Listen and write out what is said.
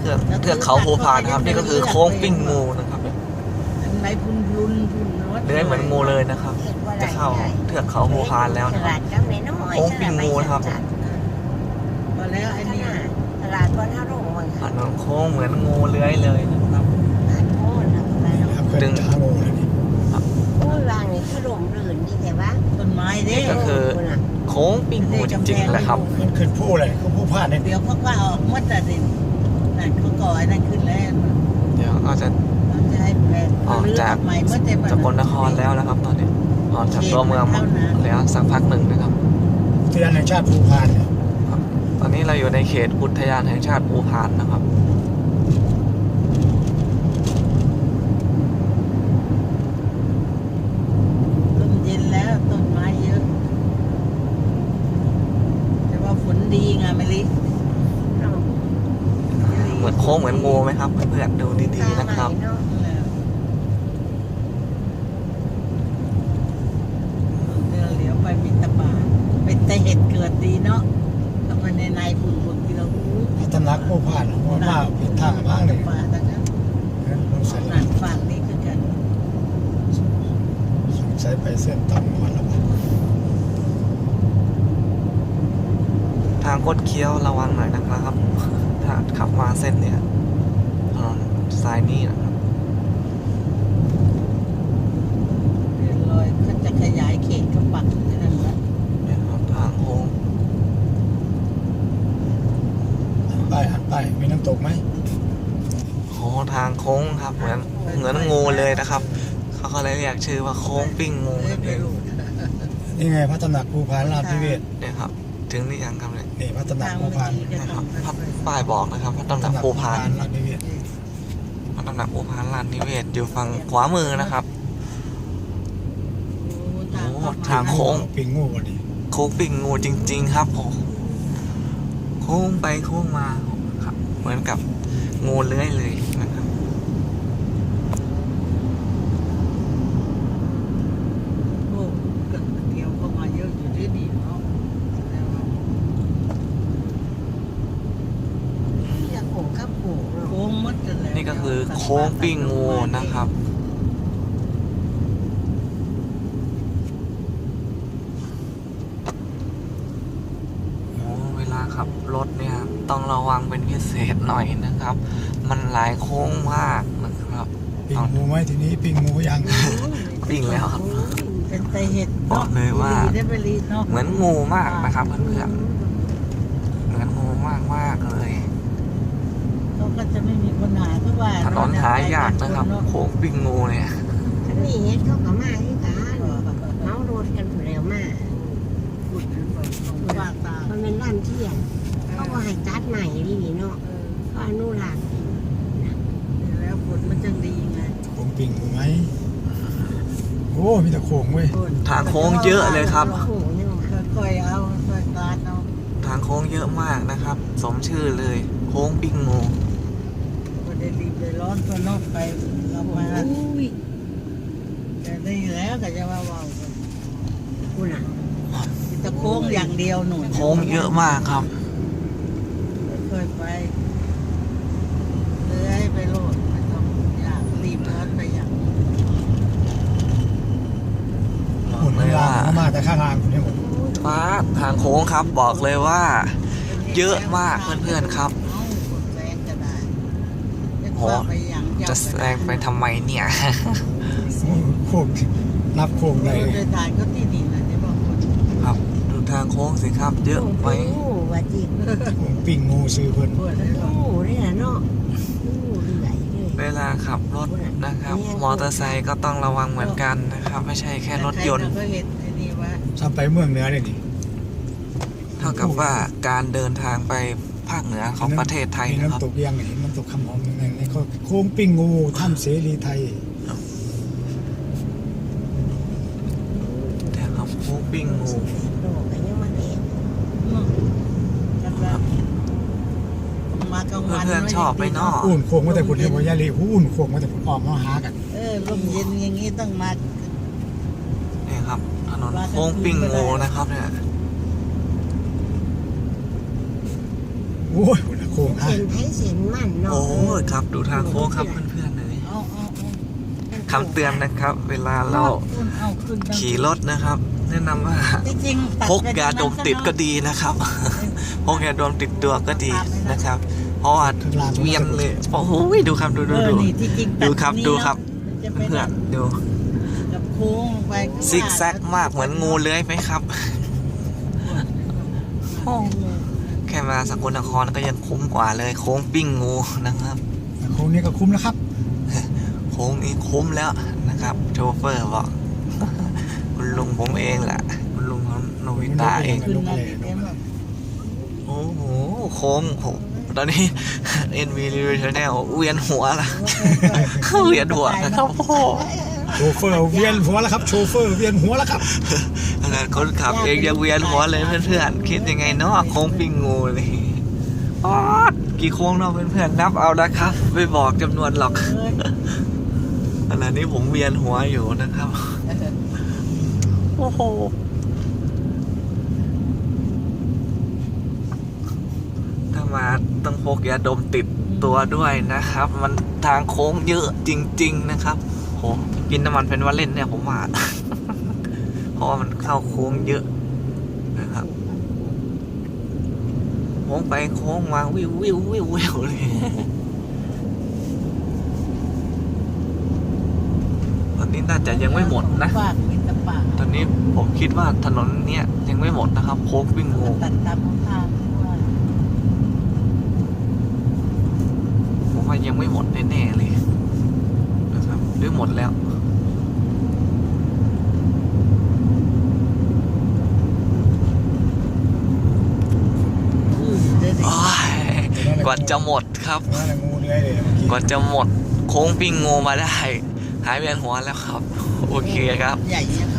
เทือกเทือกเขาภูพานนะครับ นี่ก็คือโค้งปิ้งงูนะครับอันไหนพุนพุนพุนรถเลื้อยเหมือนงูเลยนะครับ จะเข้าเทือกเขาภูพานแล้วตนะครับลาดก็ไม่น้อยโค้งปิงงูนะครับพอแล้วไอ้นี่ตลาดบนท่าโรงบางอันนั้นโค้งเหมือนงูเลื้อยเลยนะครับหาดโพนนะไปเนาะครับเคยจ้าโมเลยนี่โอ้ยวางนี่คือลมลื่นดีแต่ว่าต้นไม้เด้ก็คือโค้งปิ้งงูจริงๆแหละครับมันขึ้นผู้เลยเขาผู้พลาดเนี่ยเดี๋ยวเขาก็เอาออกหมดแต่ดิน นั่นเขาก่อไอ้นั่นขึ้นแล้วเดี๋ยวก็จะเขาจะให้แปลงออกจากใหม่เมื่อเต็มสกลนครแล้วนะครับ ตอนนี้ออกจากตัวเมืองแล้วสักพักหนึ่งนะครับอุทยานแห่งชาติภูพานเนี่ยตอนนี้เราอยู่ในเขตอุทยานแห่งชาติภูพานนะครับ ลมเย็นแล้วต้นไม้เยอะแต่ว่าฝนดีไงไม่ลิ เหมือนโค้งเหมือนงูไหมครับเพื่อนๆดูดีๆนะครับเดินเหลียวไปมีตะบานเป็นแต่เห็ดเกิดดีเนาะทำไมในในฝุ่นฝุ่นที่เราอู้พัฒนาผู้พานเพราะว่าผิดทางมากเลยป่าทั้งนั้นสงสัยหนักฝั่งนี้คือกันสงสัยไปเส้นต่ำมาแล้ววะทางคดเคี้ยวระวังหน่อยนะครับ ถ้าขับมาเส้นเนี่ยถนนสายนี้นะครับเรียนลอยเขาจะขยายเขตเขาปักที่นั่นละเนี่ยครับทางโค้งหันไปหันไปมีน้ำตกไหมโค้งทางโค้งครับ เหมือนเหมือนงูเลยนะครับ เขาก็เลยเรียกชื่อว่าโค้งปิ้งงูเอ้ยนั่นไปเองรู้นี่ไงพัฒนาภูพานลาดพิเวศเนี่ยครับ ถึงนี่ยังครับเนี่ย นี่พัฒนาทางภูเมื่อพานกี้ก็นะคต้รัอบงพับป้ายบอกนะครับพระตำหนักภูพานลาดพิเวศพระตำหนักภูพานลานนิเวศอยู่ฝั่งขวามือนะครับโอ้ทางโค้งปิงงูพอดีโค้งปิ้งงูจริง ๆ ครับผมโค้งไปโค้งมาครับ เหมือนกับงูเลื้อยเลยนะครับ โอ้เกิดเกี่ยวเข้ามาเยอะอยู่ที่นี่เนาะแต่ว่า จะโขงข้ามโขงเนาะ โค้งหมดกันแล้ว นี่ก็คือ โค้งปิ้งงูนะครับโอ้เวลาขับรถเนี่ยต้องระวังเป็นพิเศษหน่อยนะครับ มันหลายโค้งมากนะครับ ปิงงูไหมทีนี้ปิงงูยังปิ้งแล้วครับเป็นไตเห็ดบอกเลยว่าดีได้ไปรีดเนาะเหมือนงูมากนะครับเพื่อนๆเหมือนงูมากมากๆเลย เขาก็จะไม่มีคนหาทุกว่าถนนหายากนะครับ โค้งปิ้งงูเนี่ยอันนี้เฮ็ดเขาก็มาที่กันเมารถกันผู้แล้วมาขุดว่าตามันเป็นร้านเที่ยงเขาก็ให้ตัดใหม่ดีเนาะก็อนุรักษ์แล้วฝนมันจะดีไงโค้งปิงงูไหมโอ้มีแต่โค้งเว้ยทางโค้งเยอะเลยครับโอ้โหยังไงค่อยๆเอาค่อยๆตัดเอาทางโค้งเยอะมากนะครับ สมชื่อเลย โค้งปิ้งงูก็ ได้รีบได้ร้อนตัวนอกไปเรามาอุ้ยแต่ได้แล้วก็จะว่าเว้ากันกูน่ะมีแต่โค้งอย่างเดียวหนุนโค้งเยอะมากครับค่อยๆไปเลื้อยไปโลดไม่ต้องอยากรีบร้อนไปอย่างหุ่นข้างล่างเข้ามาแต่ข้างล่างคุณนี่หมดฟ้าทางโค้งครับบอกเลยว่า เยอะมากเพื่อนๆครับ เอ้าคนแซงก็ได้ โหไปอย่างเดียวจะแซงไปทำไมเนี่ยโค้งนับโค้งเลได้ยโดยทานก็ที่นี่นะที่บอกคนครับดูทางโค้งสิครับ เยอะไหมโอ้ว่าจริงโค้งปิงงูซื้อเพิ่นปวดเลยโอ้นี่แหละเนาะโอ้เรื่อยเลยเวลาขับรถนะครับ มอเตอร์ไซค์ก็ต้องระวังเหมือนกันนะครับ ไม่ใช่แค่รถยนต์ใคๆก็เห็นไอ้นี่ว่าถ้าไปเมืองเหนือเนี่ยนี่เท่ากับว่าการเดินทางไป ภาคเหนือของประเทศไทยมีนะครับ น้ำตกยังเห็นน้ำตกคำหอมหนึ่งในนี่ก็โค้งปิงงูถ้ำเสรีไทยแต่ครับโค้งปิ้งงูโลกก็ยังมาเด็กมากลางวันเพื่อนๆชอบไปเนอกอุ่นโค้งมาแต่ผุนเรียกว่ายาลีอุ่นโค้งมาแต่ผุนออกมาหากันเออลมเย็นอย่างนี้ต้องมานี่ครับถนนโค้งปิ้งงูนะครับเนี่ย โอ้ยหุ่นละโค้งฮะเส้นไทยเส้นมันเนาะโอ้ยครับดูทางโค้งครับเพื่อนๆเลยเอาเอาคำเตือนนะครับ เวลาเราขี่รถนะครับ แนะนำว่าพกยาดมติดก็ดีนะครับพกยาดมติดตัวก็ดีนะครับเพราะว่าเวียนเลยโอ้โหดูครับดูดูดูดูครับดูครับเพื่อนดูกับโค้งลงไปข้างหน้าซิกแซกมากเหมือนงูเลื้อยไหมครับโอ้ แค่มาสกลนครก็ยังคุ้มกว่าเลยโค้งปิ้งงูนะครับ โค้งนี้ก็คุ้มแล้วครับ โค้งนี้คุ้มแล้วนะครับ โชเฟอร์บอกคุณลุงผมเองแหละคุณลุงของโนวิตาเองขึ้นมาดีเต็มแบบโอ้โหโค้งโหตอนนี้ NV Review Channel เวียนหัวละเวียนหัวนะครับพ่อโชเฟอร์เวียนหัวแล้วครับ โชเฟอร์เวียนหัวแล้วครับข นาดคนขับเองยังเวียนหัวเลยเพื่อนๆคิดยังไงเนาะโค้งปิงงูเลยอ๊อดกี่โค้งเนาะเพื่อนๆนับเอานะครับไม่บอกจำนวนหรอกอ้ยขณะนี้ผมเวียนหัวอยู่นะครับโอ้โหถ้ามาต้องพกยาดมติดตัวด้วยนะครับ มันทางโค้งเยอะจริง ๆ นะครับโหกินน้ำมันเป็นว่าเล่นเนี่ยผมว่า ราะว่ามันเข้าโค้งเยอะนะครับโค้งไปโค้งมาวิววิววิววิวเลยตอนนี้น่าจะยังไม่หมดนะ ตอนนี้ผมคิดว่าถนนเนี้ยยังไม่หมดนะครับ โค้งวิ่งงูตัดตามทางผมว่ายังไม่หมดแน่ๆเลยนะครับหรือหมดแล้ว อืมเดี๋ยว โอ้ยก ว่าจะหมดครับว่าแต่งูเลื้อยเลยเมื่อกี้กว่าจะหมด โค้งปิ้งงูมาได้ หายเวียนหัวแล้วครับ โอเคครับ ใหญ่เนี่ยเข้า